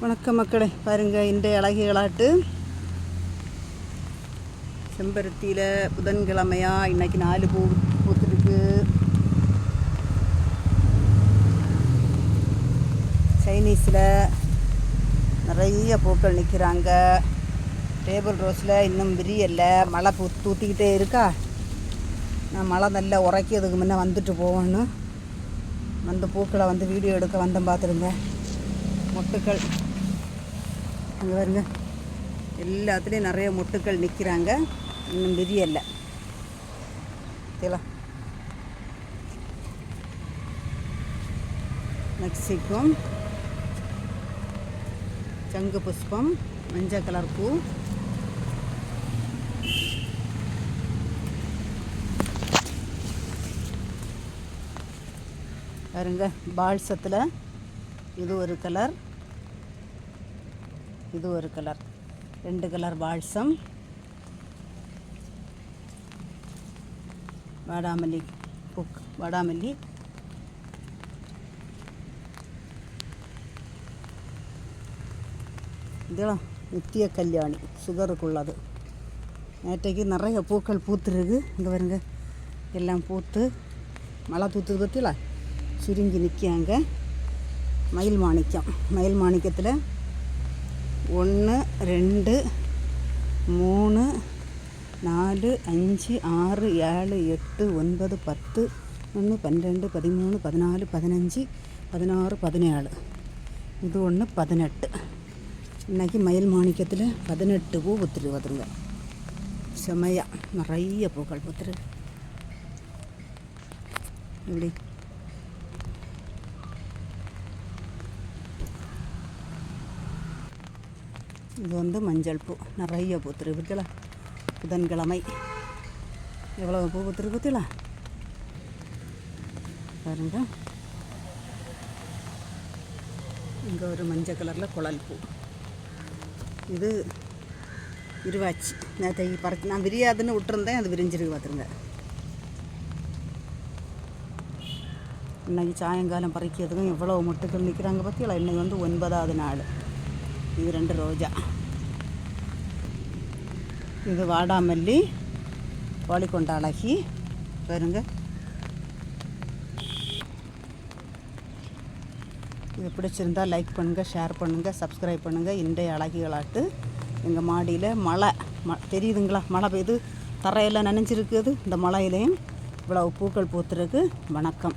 வணக்கம் மக்களே பாருங்க இந்த அழகிகளாட்டு செம்பருத்தியில் புதன்கிழமையா இன்னைக்கு நாலு பூ பூத்துருக்கு. சைனீஸில் நிறைய பூக்கள் நிற்கிறாங்க டேபிள் ரோஸில் இன்னும் விரியலை மழை பூ தூத்திக்கிட்டே இருக்கா? நான் மழை நல்லா உரைக்கிறதுக்கு முன்னே வந்துட்டு போகணும். வந்து பூக்களை வந்து வீடியோ எடுக்க வந்தேன் பார்த்துருங்க. மொட்டுக்கள். அங்கே பாருங்க. எல்லாத்துலேயும் நிறைய மொட்டுக்கள் நிற்கிறாங்க இன்னும் விரியலை தெரியலாம் மெக்சிகம் சங்கு புஷ்பம். மஞ்சள் கலர் பூ. பாருங்க பால்சத்தில் இது ஒரு கலர். இது ஒரு கலர். ரெண்டு கலர் பால்சம். வாடாமல்லி பூக் வாடாமல்லி. இதெல்லாம் நித்திய கல்யாணி சுகருக்குள்ளது. நேற்றைக்கு நிறைய பூக்கள் பூத்துருக்கு. இங்கே வருங்க எல்லாம் பூத்து மழை தூத்துது பற்றில சுருங்கி நிற்காங்க மயில் மாணிக்கம் மயில் மாணிக்கத்தில் ஒன்று ரெண்டு மூணு நாலு அஞ்சு ஆறு ஏழு எட்டு ஒன்பது பத்து ஒன்று பன்னெண்டு பதிமூணு பதினாலு பதினஞ்சு பதினாறு பதினேழு. இது ஒன்று பதினெட்டு. இன்றைக்கி மயில் மாணிக்கத்தில் பதினெட்டு பூ புத்துரு வந்துருங்க செமையாக நிறைய பூக்கள் புத்துரு இப்படி இது வந்து மஞ்சள் பூ. நிறைய பூத்துரு பார்த்தீங்களா புதன்கிழமை. எவ்வளோ பூ பூத்துரு பார்த்தீங்களா பாருங்க. இங்கே ஒரு மஞ்சள் கலரில் குழல் பூ. இது இருவாச்சு. நேற்று பறக்க நான் விரியாதுன்னு விட்டுருந்தேன். அது விரிஞ்சிருக்கு பார்த்துருங்க இன்னைக்கு சாயங்காலம் பறிக்கிறதுக்கும் எவ்வளோ முட்டுக்கள் நிற்கிறாங்க பார்த்தீங்களா இன்றைக்கி வந்து ஒன்பதாவது நாள். இது ரெண்டு ரோஜா. இது வாடாமல்லி கோழிக்கொண்ட அழகி பாருங்க. இது பிடிச்சிருந்தா லைக் பண்ணுங்கள் ஷேர் பண்ணுங்கள் சப்ஸ்கிரைப் பண்ணுங்கள் இன்றைய அழகிகளாட்டு எங்கள் மாடியில் மழை. ம தெரியுதுங்களா? மழை பெய்யுது. தரையெல்லாம் நனைஞ்சிருக்குது. இந்த மழையிலையும் இவ்வளோ பூக்கள் பூத்துருக்கு. வணக்கம்.